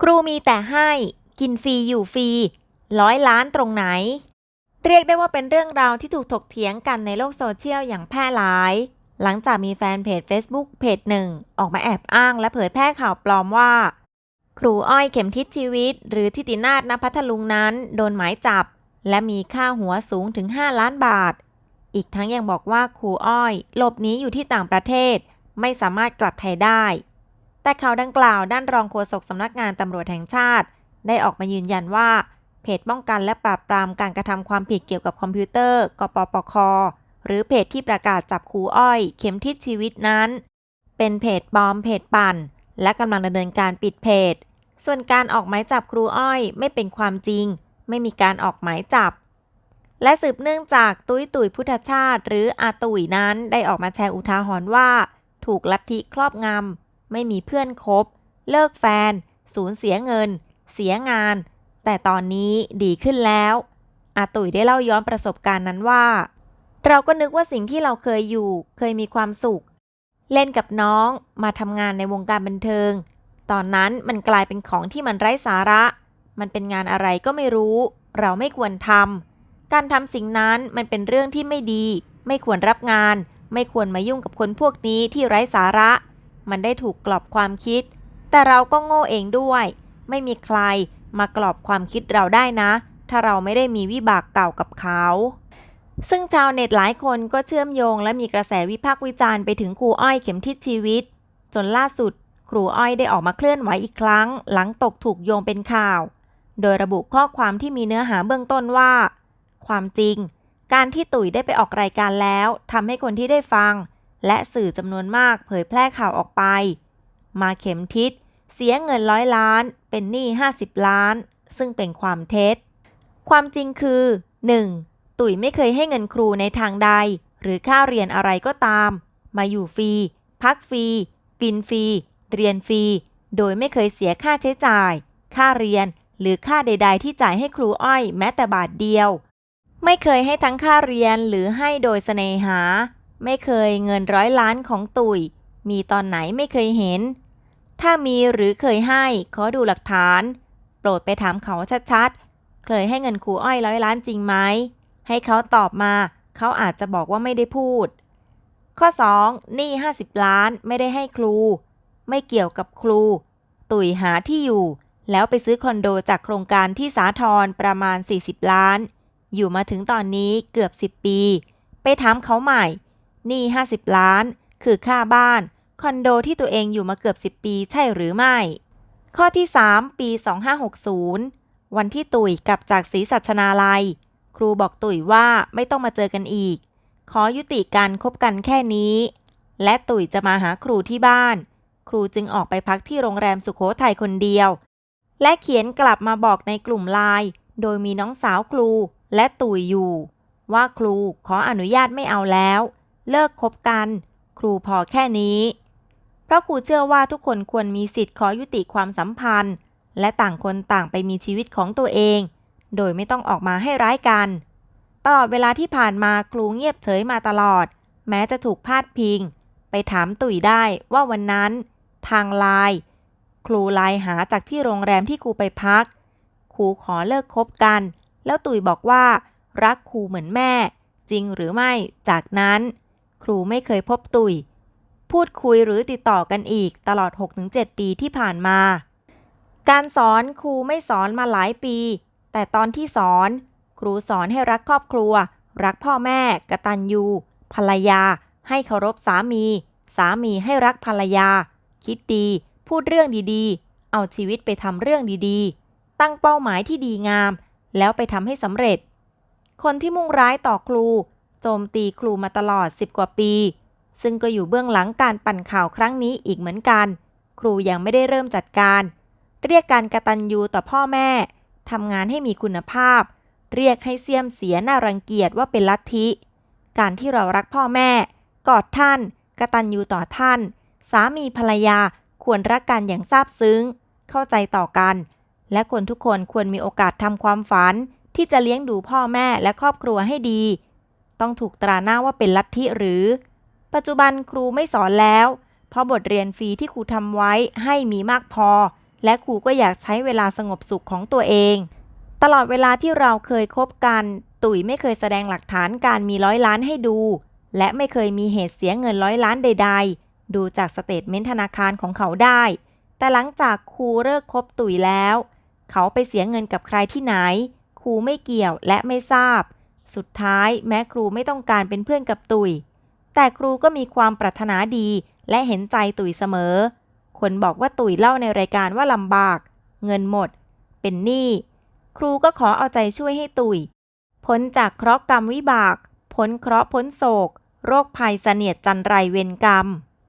ครูมีแต่ให้ กินฟรีอยู่ฟรี ร้อยล้านตรงไหน เรียกได้ว่าเป็นเรื่องราวที่ถูกถกเถียงกันในโลกโซเชียลอย่างแพร่หลาย หลังจากมีแฟนเพจ Facebook เพจหนึ่ง ออกมาแอบอ้างและเผยแพร่ข่าวปลอมว่า ครูอ้อยเข็มทิศชีวิต หรือทิตินาถนพัทลุงนั้น โดนหมายจับ และมีค่าหัวสูงถึง 5 ล้านบาท อีกทั้งยังบอกว่าครูอ้อยหลบหนีอยู่ที่ต่างประเทศ ไม่สามารถกลับไทยได้ แต่ข่าวดังกล่าวด้านรองโฆษกสำนักงานตำรวจแห่งชาติ ได้ออกมายืนยันว่า เพจป้องกันและปราบปรามการกระทำความผิดเกี่ยวกับคอมพิวเตอร์ กปปค หรือเพจที่ประกาศจับครูอ้อย เข็มทิศชีวิตนั้น เป็นเพจปลอมเพจปั่น และกำลังดำเนินการปิดเพจ ส่วนการออกหมายจับครูอ้อยไม่เป็นความจริง ไม่มีการออกหมายจับและสืบเนื่องจากตุ้ยตุ๋ยพุทธชาติ หรืออาตุ๋ยนั้นได้ออกมาแชร์อุทาหรณ์ว่า ถูกลัทธิครอบงำ ไม่มีเพื่อนคบ เลิกแฟน สูญเสียเงิน เสียงาน แต่ตอนนี้ดีขึ้นแล้ว อาตุ๋ยได้เล่าย้อนประสบการณ์นั้นว่า เราก็นึกว่าสิ่งที่เราเคยอยู่ เคยมีความสุข เล่นกับน้องมาทำงานในวงการบันเทิง ตอนนั้นมันกลายเป็นของที่มันไร้สาระ มันเป็นงานอะไรก็ไม่รู้ เราไม่ควรทำการทำสิ่งนั้นมันเป็นเรื่องที่ไม่ดี ไม่ควรรับงาน ไม่ควรมายุ่งกับคนพวกนี้ที่ไร้สาระ มันได้ถูกกรอบความคิด แต่เราก็โง่เองด้วย ไม่มีใครมากรอบความคิดเราได้นะ ถ้าเราไม่ได้มีวิบากเก่ากับเขา ซึ่งชาวเน็ตหลายคนก็เชื่อมโยงและมีกระแสวิพากษ์วิจารณ์ไปถึงครูอ้อยเข็มทิศชีวิต จนล่าสุด ครูอ้อยได้ออกมาเคลื่อนไหวอีกครั้ง หลังตกถูกโยงเป็นข่าว โดยระบุข้อความที่มีเนื้อหาเบื้องต้นว่า ความจริง การที่ตุ๋ยได้ไปออกรายการแล้วทำให้คนที่ได้ฟัง และสื่อจำนวนมากเผยแพร่ข่าวออกไป มาเข็มทิศ เสียเงินร้อยล้าน เป็นหนี้ 50 ล้าน ซึ่งเป็นความเท็จ ความจริงคือ 1. ตุ๋ยไม่เคยให้เงินครูในทางใด หรือค่าเรียนอะไรก็ตาม มาอยู่ฟรี พักฟรี กินฟรี เรียนฟรี โดยไม่เคยเสียค่าใช้จ่าย ค่าเรียน หรือค่าใด ๆ ที่จ่ายให้ครูอ้อยแม้แต่บาทเดียว ไม่เคยให้ทั้งค่าเรียนหรือให้โดยเสน่หา ไม่เคยเงินร้อยล้านของตุยมีตอนไหนไม่เคยเห็น ถ้ามีหรือเคยให้ขอดูหลักฐาน โปรดไปถามเขาชัดๆ เคยให้เงินครูอ้อยร้อยล้านจริงไหม ให้เขาตอบมา เขาอาจจะบอกว่าไม่ได้พูด ข้อ 2. หนี้ 50 ล้านไม่ได้ให้ครู ไม่เกี่ยวกับครู ตุ๋ยหาที่อยู่ แล้วไปซื้อคอนโดจากโครงการที่สาทรประมาณ 40 ล้าน อยู่มาถึงตอนนี้เกือบ 10 ปี ไปถามเขาใหม่ หนี้ 50 ล้าน คือค่าบ้าน คอนโดที่ตัวเองอยู่มาเกือบ 10 ปีใช่หรือไม่ ข้อที่ 3 ปี 2560 วันที่ตุ๋ยกลับจากศรีสัชนาลัย ครูบอกตุ๋ยว่าไม่ต้องมาเจอกันอีก ขอยุติการคบกันแค่นี้ และตุ๋ยจะมาหาครูที่บ้าน ครูจึงออกไปพักที่โรงแรมสุขโขทัยคนเดียว และเขียนกลับมาบอกในกลุ่มไลน์โดยมีน้องสาวครูและตุ๋ยอยู่ว่าครูขออนุญาตไม่เอาแล้ว เลิกคบกัน ครูพอแค่นี้ เพราะครูเชื่อว่าทุกคนควรมีสิทธิ์ขอยุติความสัมพันธ์ และต่างคนต่างไปมีชีวิตของตัวเอง โดยไม่ต้องออกมาให้ร้ายกัน ตลอดเวลาที่ผ่านมาครูเงียบเฉยมาตลอด แม้จะถูกพาดพิง ไปถามตุ๋ยได้ว่าวันนั้น ทางไลน์ครูไลน์หาจากที่โรงแรมที่ครูไปพัก ครูขอเลิกคบกัน แล้วตุ๋ยบอกว่า รักครูเหมือนแม่ จริงหรือไม่ จากนั้น ครูไม่เคยพบตุย พูดคุยหรือติดต่อกันอีกตลอด 6-7 ปีที่ผ่านมา การสอนครูไม่สอนมาหลายปี แต่ตอนที่สอน ครูสอนให้รักครอบครัว รักพ่อแม่ กตัญญูภรรยา ให้เคารพสามี สามีให้รักภรรยา คิดดี พูดเรื่องดีๆ เอาชีวิตไปทำเรื่องดีๆ ตั้งเป้าหมายที่ดีงาม แล้วไปทำให้สำเร็จ คนที่มุ่งร้ายต่อครู จมตีครูมาตลอด 10 กว่าปี ซึ่งก็อยู่เบื้องหลังการปั่นข่าวครั้งนี้อีกเหมือนกัน ครูยังไม่ได้เริ่มจัดการ เรียกการกระตันยูต่อพ่อแม่ทำงานให้มีคุณภาพ เรียกให้เสียมเสียน่ารังเกียจว่าเป็นลัทธิ การที่เรารักพ่อแม่ กอดท่าน กระตัญญูต่อท่าน สามีภรรยาควรรักกันอย่างซาบซึ้ง เข้าใจต่อกัน และคนทุกคนควรมีโอกาสทำความฝันที่จะเลี้ยงดูพ่อแม่และครอบครัวให้ดี ต้องถูกตราหน้าว่าเป็นลัทธิหรือ ปัจจุบันครูไม่สอนแล้ว เพราะบทเรียนฟรีที่ครูทำไว้ให้มีมากพอ และครูก็อยากใช้เวลาสงบสุขของตัวเอง ตลอดเวลาที่เราเคยคบกัน ตุ๋ยไม่เคยแสดงหลักฐานการมีร้อยล้านให้ดู และไม่เคยมีเหตุเสียเงินร้อยล้านใด ๆ ดูจากสเตทเมนต์ธนาคารของเขาได้ แต่หลังจากครูเลิกคบตุ๋ยแล้ว เขาไปเสียเงินกับใครที่ไหนครูไม่เกี่ยวและไม่ทราบ สุดท้ายแม้ครูไม่ต้องการเป็นเพื่อนกับตุ๋ยแต่ครูก็มีความปรารถนาดีและเห็นใจตุ๋ยเสมอ คนบอกว่าตุ๋ยเล่าในรายการว่าลำบาก เงินหมด เป็นหนี้ ครูก็ขอเอาใจช่วยให้ตุ๋ยพ้นจากเคราะห์กรรมวิบาก พ้นเคราะห์พ้นโศก โรคภัยเสนียดจันไรเวรกรรม